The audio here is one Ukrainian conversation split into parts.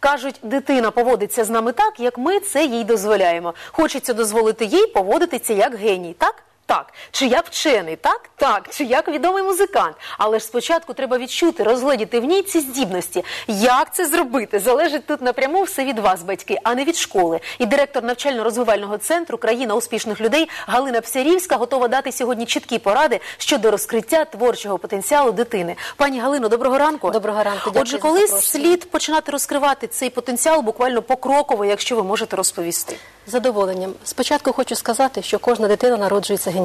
Кажуть, дитина поводиться з нами так, як ми це їй дозволяємо. Хочеться дозволити їй поводитися як геній, так? Так, чи як вчений, так, так, чи як відомий музикант. Але ж спочатку треба відчути, розгледіти в ній ці здібності. Як це зробити? Залежить тут напряму все від вас, батьки, а не від школи. І директор навчально-розвивального центру Країна успішних людей Галина Псярівська готова дати сьогодні чіткі поради щодо розкриття творчого потенціалу дитини. Пані Галино, доброго ранку. Доброго ранку, дякую Отже, за коли запрошення. слід починати розкривати цей потенціал буквально покроково, якщо ви можете розповісти. Задоволенням. Спочатку хочу сказати, що кожна дитина народжується геніальною.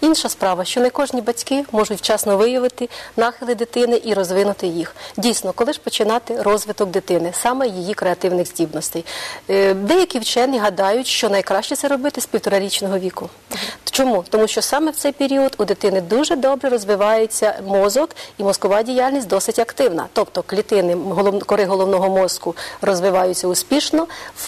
Інша справа, що не кожні батьки можуть вчасно виявити нахили дитини і розвинути їх. Дійсно, коли ж починати розвиток дитини, саме її креативних здібностей. Е, Деякі вчені гадають, що найкраще це робити з півторарічного віку. Чому? Тому що саме в цей період у дитини дуже добре розвивається мозок і мозкова діяльність досить активна. Тобто клітини кори головного мозку розвиваються успішно,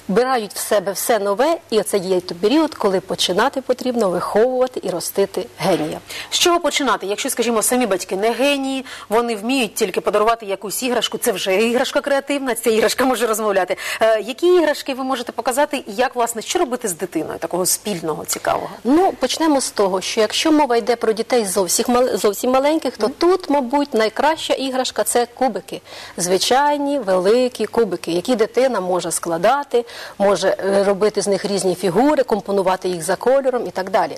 вбирають в себе все нове, і оце є той період, коли починати потрібно виховувати і ростити генія. З чого починати? Якщо, скажімо, самі батьки не генії, вони вміють тільки подарувати якусь іграшку, це вже іграшка креативна, ця іграшка може розмовляти. Е, які іграшки ви можете показати, і як власне що робити з дитиною, такого спільного, цікавого? Ну, почнемо з того, що якщо мова йде про дітей зовсім, зовсім маленьких, то тут, мабуть, найкраща іграшка це кубики. Звичайні великі кубики, які дитина може складати, може е, робити з них різні фігури, компонувати їх за кольором і так далі.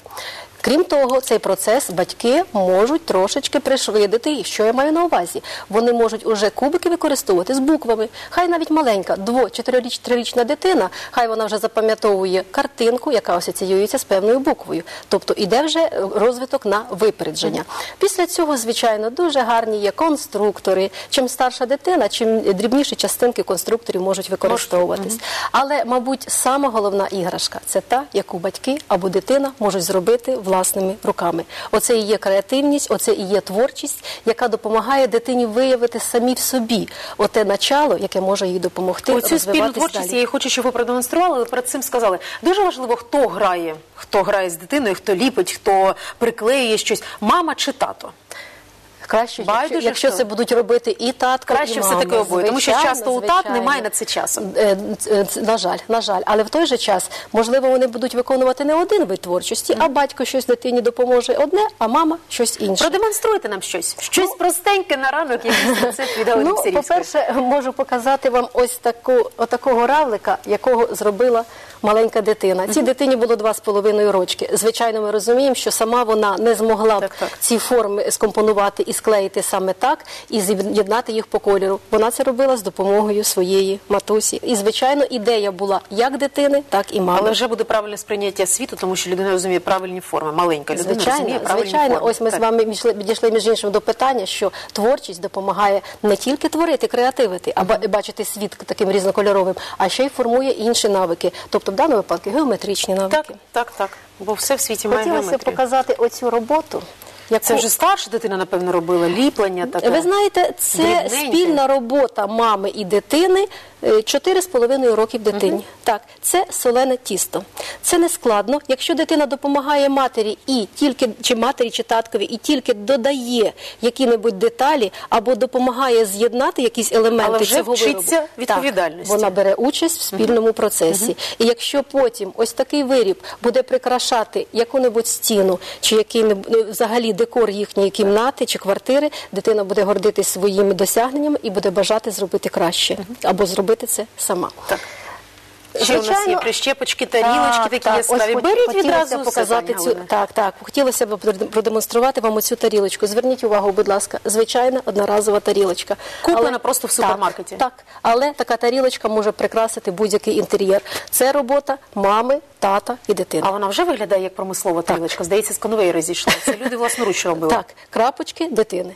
Крім того, цей процес батьки можуть трошечки пришвидити. І що я маю на увазі? Вони можуть уже кубики використовувати з буквами. Хай навіть маленька, дво, чотириріч, трирічна дитина, хай вона вже запам'ятовує картинку, яка асоціюється з певною буквою. Тобто іде вже е, розвиток на випередження. Після цього, звичайно, дуже гарні є конструктори. Чим старша дитина, чим дрібніші частинки конструкторів можуть використовуватись. Але, мабуть, сама головна іграшка це та, яку батьки або дитина можуть зробити власними руками. Оце і є креативність, оце і є творчість, яка допомагає дитині виявити самі в собі оте начало, яке може їй допомогти. Оцю спільну творчість далі. я хочу, щоб ви продемонстрували, але перед цим сказали. Дуже важливо, хто грає, хто грає з дитиною, хто ліпить, хто приклеює щось, мама чи тато. Краще, Байдуже, якщо що? це будуть робити і татко, Краще і все мама. таки обоє, тому що Звичайно, часто у тат немає на це часу. Е, ц- На жаль, на жаль, але в той же час можливо вони будуть виконувати не один вид творчості, а батько щось дитині допоможе одне, а мама щось інше. Продемонструйте нам щось. Щось простеньке на ранок, якийсь рецепт від Ну, по-перше, можу показати вам ось таку отакого равлика, якого зробила маленька дитина. Цій дитині було два з половиною рочки. Звичайно, ми розуміємо, що сама вона не змогла б Так, так. ці форми скомпонувати і склеїти саме так, і з'єднати їх по кольору. Вона це робила з допомогою своєї матусі. І звичайно, ідея була як дитини, так і мами. Але вже буде правильне сприйняття світу, тому що людина розуміє правильні форми. Маленька людина Звичайно, розуміє правильні звичайно, форми. ось ми Так. з вами підійшли, між іншим до питання, що творчість допомагає не тільки творити, креативити, а ба- бачити світ таким різнокольоровим, а ще й формує інші навики, тобто в даному випадку геометричні навики. Так, так, так. Бо все в світі має Хотілося показати оцю роботу. Яку... Це вже старша дитина, напевно, робила ліплення. Таке. Ви знаєте, це Дрібненьке. спільна робота мами і дитини. Е, Чотири з половиною років дитині. Так, це солене тісто. Це не складно. Якщо дитина допомагає матері і тільки чи матері, чи таткові, і тільки додає які-небудь деталі або допомагає з'єднати якісь елементи Але вже цього вчиться виробу. відповідальності. Так, вона бере участь в спільному процесі. І якщо потім ось такий виріб буде прикрашати яку-небудь стіну чи який-небудь ну, взагалі декор їхньої кімнати чи квартири, дитина буде гордитись своїми досягненнями і буде бажати зробити краще або зробити це сама. Так. Ще у нас є прищепочки, тарілочки такі так, яскраві. ось Беріть відразу показати цю так, так. Хотілося б продемонструвати вам оцю тарілочку. Зверніть увагу, будь ласка, звичайна одноразова тарілочка. Куплена просто в супермаркеті. Так, але така тарілочка може прикрасити будь-який інтер'єр. Це робота мами, тата і дитини. А вона вже виглядає як промислова тарілочка. Здається, з конвейера зійшла. Це люди власноруч робили. Так, крапочки дитини.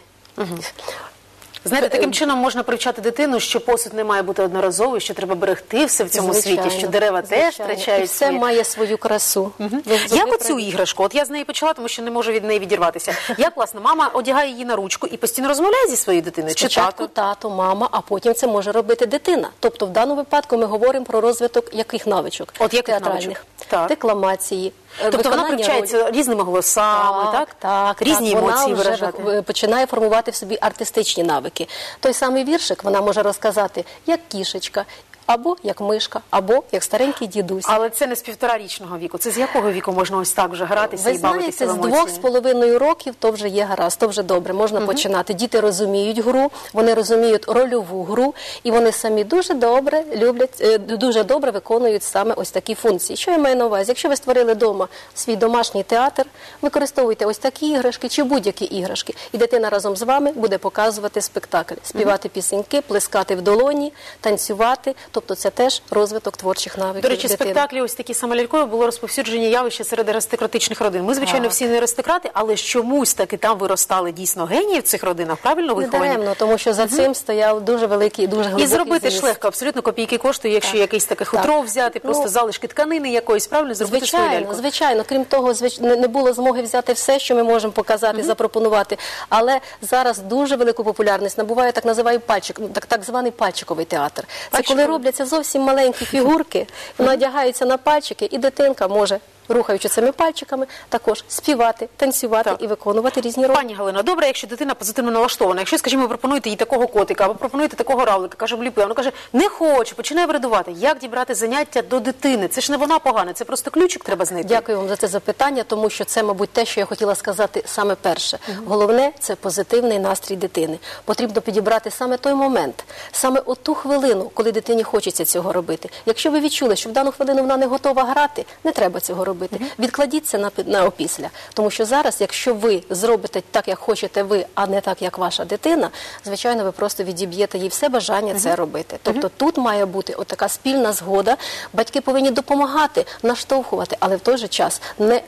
Знаєте, таким чином можна привчати дитину, що посуд не має бути одноразовий, що треба берегти все в цьому Звичайно, світі, що дерева теж втрачають І все своє. має свою красу. Завжди Як оцю іграшку? От я з неї почала, тому що не можу від неї відірватися. Як власне мама одягає її на ручку і постійно розмовляє зі своєю дитиною? Спочатку тато? тато, мама, а потім це може робити дитина. Тобто, в даному випадку ми говоримо про розвиток яких навичок? От яких навичок? Так. декламації, Тобто вона включається ролі. різними голосами, так? так, Різні так. емоції вона вже виражати. ви- починає формувати в собі артистичні навики. Той самий віршик вона може розказати як кішечка, або як мишка, або як старенький дідусь. Але це не з півторарічного віку. Це з якого віку можна ось так вже гратися Ви і бавитися знаєте, в з емоції? двох з половиною років то вже є гаразд, то вже добре, можна починати. Діти розуміють гру, вони розуміють рольову гру, і вони самі дуже добре люблять, е, дуже добре виконують саме ось такі функції. Що я маю на увазі? Якщо ви створили вдома свій домашній театр, використовуйте ось такі іграшки чи будь-які іграшки, і дитина разом з вами буде показувати спектакль, співати пісеньки, плескати в долоні, танцювати. Тобто це теж розвиток творчих навиків. До речі, дитини. спектаклі ось такі самолялькові було розповсюдження явища серед аристократичних родин. Ми, звичайно, Так. всі не аристократи, але чомусь таки там виростали дійсно генії в цих родинах, правильно Не виховані? даремно, тому що за цим стояв дуже великий, дуже глибокий І зробити ж легко, абсолютно копійки коштує, якщо Так. якийсь таке Так. взяти, просто Ну, залишки тканини якоїсь, правильно, зробити свою Звичайно, ляльку. звичайно. Крім того, звич... не не було змоги взяти все, що ми можемо показати, запропонувати. Але зараз дуже велику популярність набуває так називаю пальчик, ну, так, так званий пальчиковий театр. Це коли Пальчиковий. Робляться зовсім маленькі фігурки, надягаються на пальчики, і дитинка може, рухаючи цими пальчиками, також співати, танцювати Так. і виконувати різні ролі. Пані Галина, добре, якщо дитина позитивно налаштована. Якщо, скажімо, ви пропонуєте їй такого котика або пропонуєте такого равлика, каже, вліпи, вона каже, не хочу, починає вредувати. Як дібрати заняття до дитини? Це ж не вона погана, це просто ключик треба знайти. Дякую вам за це запитання, тому що це, мабуть, те, що я хотіла сказати саме перше. Головне це позитивний настрій дитини. Потрібно підібрати саме той момент, саме оту хвилину, коли дитині хочеться цього робити. Якщо ви відчули, що в дану хвилину вона не готова грати, не треба цього робити. Відкладіть це на, на опісля. Тому що зараз, якщо ви зробите так, як хочете ви, а не так, як ваша дитина, звичайно, ви просто відіб'єте їй все бажання це робити. Тобто тут має бути отака спільна згода. Батьки повинні допомагати, наштовхувати, але в той же час не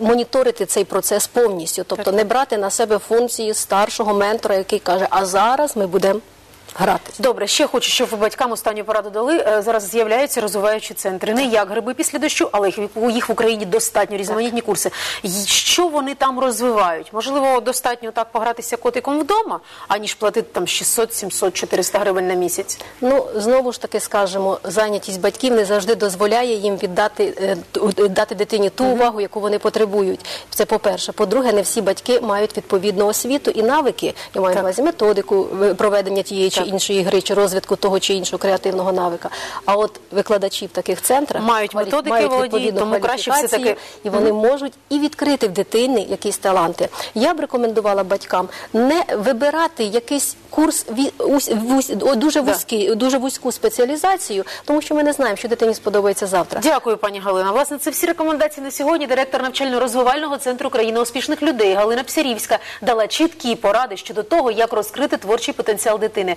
моніторити цей процес повністю, тобто не брати на себе функції старшого ментора, який каже, а зараз ми будемо грати. Добре, ще хочу, щоб ви батькам останню пораду дали. Е, Зараз з'являються розвиваючі центри. Не як гриби після дощу, але їх, їх в Україні достатньо різноманітні курси. Що вони там розвивають? Можливо, достатньо так погратися котиком вдома, аніж платити там 600, 700, 400 гривень на місяць. Ну знову ж таки скажемо, зайнятість батьків не завжди дозволяє їм віддати е, дати дитині ту увагу, яку вони потребують. Це по-перше. По-друге, не всі батьки мають відповідну освіту і навики. Я маю на увазі методику е, проведення тієї чи іншої гри, чи розвитку того чи іншого креативного навика. А от викладачі в таких центрах Мають методики, мають відповідну тому краще все-таки- і вони можуть і відкрити в дитини якісь таланти. Я б рекомендувала батькам не вибирати якийсь курс о, дуже вузький, дуже вузьку спеціалізацію, тому що ми не знаємо, що дитині сподобається завтра. Дякую, пані Галина. Власне, це всі рекомендації на сьогодні. Директор навчально-розвивального центру країни успішних людей Галина Псярівська дала чіткі поради щодо того, як розкрити творчий потенціал дитини.